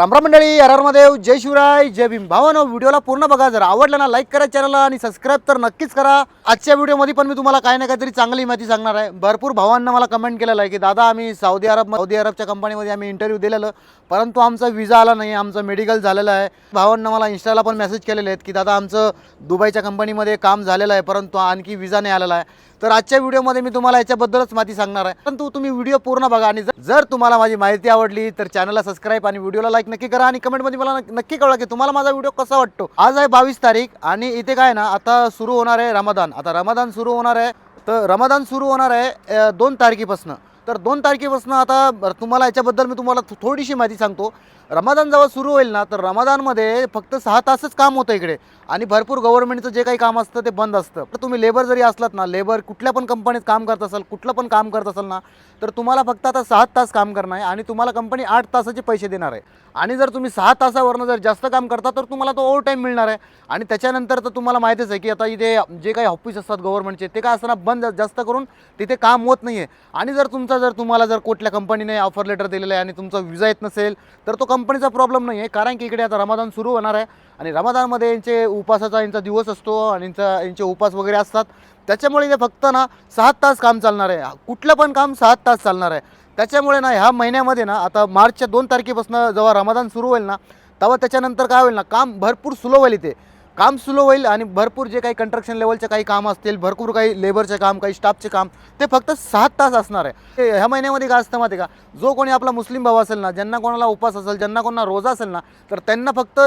रामराम मंडळी आर महादेव जय शिवराय जय भीम. भावानो व्हिडिओला पूर्ण बघा जर. आवडलं ना लाईक करा चॅनलला आणि सबस्क्राईब तर नक्कीच करा. आजच्या व्हिडिओमध्ये पण मी तुम्हाला काही ना काहीतरी चांगली माहिती सांगणार आहे. भरपूर भावांना मला कमेंट केलेलं आहे की दादा आम्ही सौदी अरब सौदी अरबच्या कंपनीमध्ये आम्ही इंटरव्ह्यू दिलेलं परंतु आमचा विजा आला नाही आमचं मेडिकल झालेलं आहे. भावांना मला इंस्टाला पण मेसेज केलेले आहेत की दादा आमचं दुबईच्या कंपनीमध्ये काम झालेलं आहे परंतु आणखी विजा नाही आलेला आहे. तर आजच्या व्हिडिओमध्ये मी तुम्हाला याच्याबद्दलच माहिती सांगणार आहे. परंतु तुम्ही व्हिडिओ पूर्ण बघा आणि जर- जर तुम्हाला माझी माहिती आवडली तर चॅनलला सबस्क्राईब आणि व्हिडिओला लाईक नक्की करा आणि कमेंटमध्ये मला नक्की- नक्की कळवा की तुम्हाला माझा व्हिडिओ कसा वाटतो. आज आहे बावीस तारीख आणि इथे काय ना आता सुरू होणार आहे रमादान. आता रमादान सुरू होणार आहे. तर रमदान सुरू होणार आहे दोन तारखेपासून. तर दोन तारखेपासून आता तुम्हाला याच्याबद्दल मी तुम्हाला थोडीशी माहिती सांगतो. रमादान जेव्हा सुरू होईल ना तर रमादानमध्ये फक्त सहा तासच काम होतं इकडे. आणि भरपूर गव्हर्नमेंटचं जे काही काम असतं ते बंद असतं. तर तुम्ही लेबर जरी असलात ना लेबर कुठल्या पण कंपनीत काम करत असाल कुठलं पण काम करत असाल ना तर तुम्हाला फक्त आता सहा तास काम करणं आहे आणि तुम्हाला कंपनी आठ तासाचे पैसे देणार आहे. आणि जर तुम्ही सहा तासावरनं जर जास्त काम करता तर तुम्हाला तो ओव्हर टाईम मिळणार आहे. आणि त्याच्यानंतर तर तुम्हाला माहितीच आहे की आता इथे जे काही ऑफिस असतात गव्हर्नमेंटचे ते काय असताना बंद जास्त करून तिथे काम होत नाही आहे आणि जर तुम जर तुम्हाला जर कुठल्या कंपनीने ऑफर लेटर दिलेलं आहे आणि तुमचा विजा येत नसेल तर तो कंपनीचा प्रॉब्लेम नाही आहे कारण की इकडे आता रमादान सुरू होणार आहे आणि रमादानमध्ये यांचे उपासाचा यांचा दिवस असतो आणि यांचा यांचे उपास वगैरे असतात. त्याच्यामुळे इथे फक्त ना सात तास काम चालणार आहे. कुठलं पण काम सात तास चालणार आहे. त्याच्यामुळे ना ह्या महिन्यामध्ये ना आता मार्चच्या दोन तारखेपासून जेव्हा रमादान सुरू होईल ना तेव्हा त्याच्यानंतर काय होईल ना काम भरपूर स्लो होईल इथे. काम स्लो होईल आणि भरपूर जे काही कंस्ट्रक्शन लेवलचे काही काम असतील भरपूर काही लेबरचे काम काही स्टाफचे काम ते फक्त सात तास असणार आहे. ते ह्या महिन्यामध्ये काय असतं माहिती आहे का? जो कोणी आपला मुस्लिम भाव असेल ना ज्यांना कोणाला उपास असेल ज्यांना कोणाला रोजा असेल ना तर त्यांना फक्त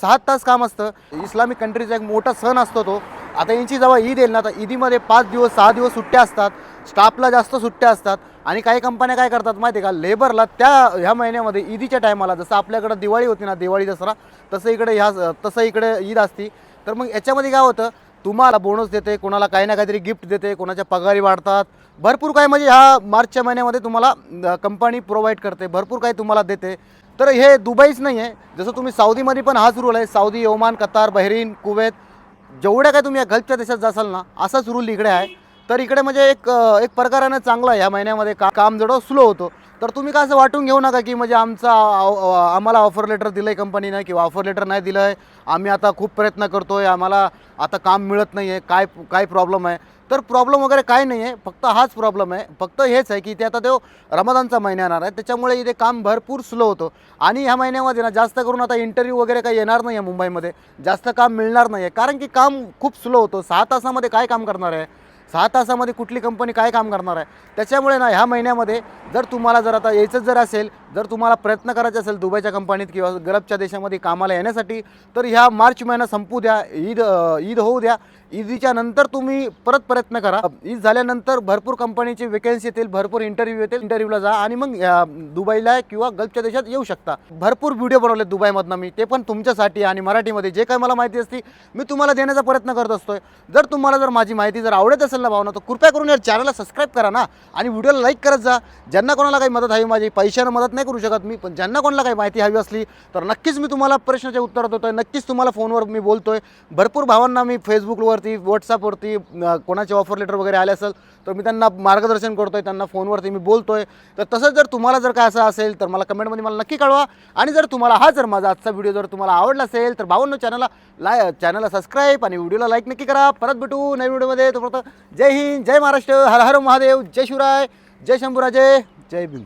सात तास काम असतं. इस्लामिक कंट्रीचा एक मोठा सण असतो तो. आता यांची जेव्हा ईद येईल ना तर ईदीमध्ये पाच दिवस सहा दिवस सुट्ट्या असतात. स्टाफला जास्त सुट्ट्या असतात. आणि काही कंपन्या काय करतात माहिती आहे का? लेबरला त्या ह्या महिन्यामध्ये ईदीच्या टायमाला जसं आपल्याकडं दिवाळी होती ना दिवाळी दसरा तसं इकडे ह्या तसं इकडे ईद असती. तर मग याच्यामध्ये काय होतं? तुम्हाला बोनस देते कोणाला काही ना काहीतरी गिफ्ट देते कोणाच्या पगारी वाढतात. भरपूर काय म्हणजे ह्या मार्चच्या महिन्यामध्ये तुम्हाला कंपनी प्रोव्हाइड करते. भरपूर काही तुम्हाला देते. तर हे दुबईच नाही आहे जसं तुम्ही साऊदीमध्ये पण हाच रूल आहे Saudi Oman Qatar Bahrain Kuwait जेवढ्या काय तुम्ही या गल्फच्या देशात जासाल ना असाच रूल इकडे आहे. तर इकडे म्हणजे एक एक प्रकारानं चांगला आहे. ह्या महिन्यामध्ये का काम जडं स्लो होतो. तर तुम्ही काय असं वाटून घेऊ नका की म्हणजे आमचा आम्हाला ऑफर लेटर दिलं आहे कंपनीनं किंवा ऑफर लेटर नाही दिलं आहे आम्ही आता खूप प्रयत्न करतो आहे आम्हाला आता काम मिळत नाही आहे काय काय प्रॉब्लेम आहे? तर प्रॉब्लेम वगैरे काय नाही आहे फक्त हाच प्रॉब्लेम आहे. फक्त हेच आहे की इथे आता तो रमदानचा महिना येणार आहे. त्याच्यामुळे इथे काम भरपूर स्लो होतं. आणि ह्या महिन्यामध्ये ना जास्त करून आता इंटरव्ह्यू वगैरे काही येणार नाही आहे मुंबईमध्ये. जास्त काम मिळणार नाही आहे कारण की काम खूप स्लो होतं. सहा तासामध्ये काय काम करणार आहे? सहा तासामध्ये कुठली कंपनी काय काम करणार आहे? त्याच्यामुळे ना ह्या महिन्यामध्ये जर तुम्हाला जर आता यायचंच जर असेल जर तुम्हाला प्रयत्न करायचे असेल दुबईच्या कंपनीत किंवा गरबच्या देशामध्ये कामाला येण्यासाठी तर ह्या मार्च महिना संपू द्या ईद ईद होऊ द्या. ईदीच्या नंतर तुम्ही परत प्रयत्न करा. ईद झाल्यानंतर भरपूर कंपनीची वेकेन्सी येतील भरपूर इंटरव्ह्यू येतील. इंटरव्ह्यूला जा आणि मग दुबईला किंवा गल्फच्या देशात येऊ शकता. भरपूर व्हिडिओ बनवले दुबईमधनं मी. ते पण तुमच्यासाठी आणि मराठीमध्ये. जे काही मला माहिती असते मी तुम्हाला देण्याचा प्रयत्न करत असतोय. जर तुम्हाला जर माझी माहिती जर आवडत असेल ना भावना तर कृपया करून या चॅनलला सबस्क्राईब करा ना. आणि व्हिडिओला लाईक करत जा. ज्यांना कोणाला काही मदत हवी माझी पैशानं मदत नाही करू शकत मी पण ज्यांना कोणाला काही माहिती हवी असली तर नक्कीच मी तुम्हाला प्रश्नाचे उत्तर आहे नक्कीच तुम्हाला फोनवर मी बोलतो आहे भरपूर भावांना मी फेसबुकवरती व्हॉट्सअपवरती कोणाचे ऑफर लेटर वगैरे आले असेल तर मी त्यांना मार्गदर्शन करतो आहे त्यांना फोनवरती मी बोलतो आहे तर तसंच जर तुम्हाला जर काय असं असेल तर मला कमेंटमध्ये मला नक्की कळवा. आणि जर तुम्हाला हा जर माझा आजचा व्हिडिओ जर तुम्हाला आवडला असेल तर भावांनो चॅनलला लाय चॅनलला सबस्क्राईब आणि व्हिडिओला लाईक नक्की करा. परत भेटू नवीन व्हिडिओमध्ये तोपर्यंत जय हिंद जय महाराष्ट्र हर हर महादेव जय शिवराय जय शंभूराजे जय भीम.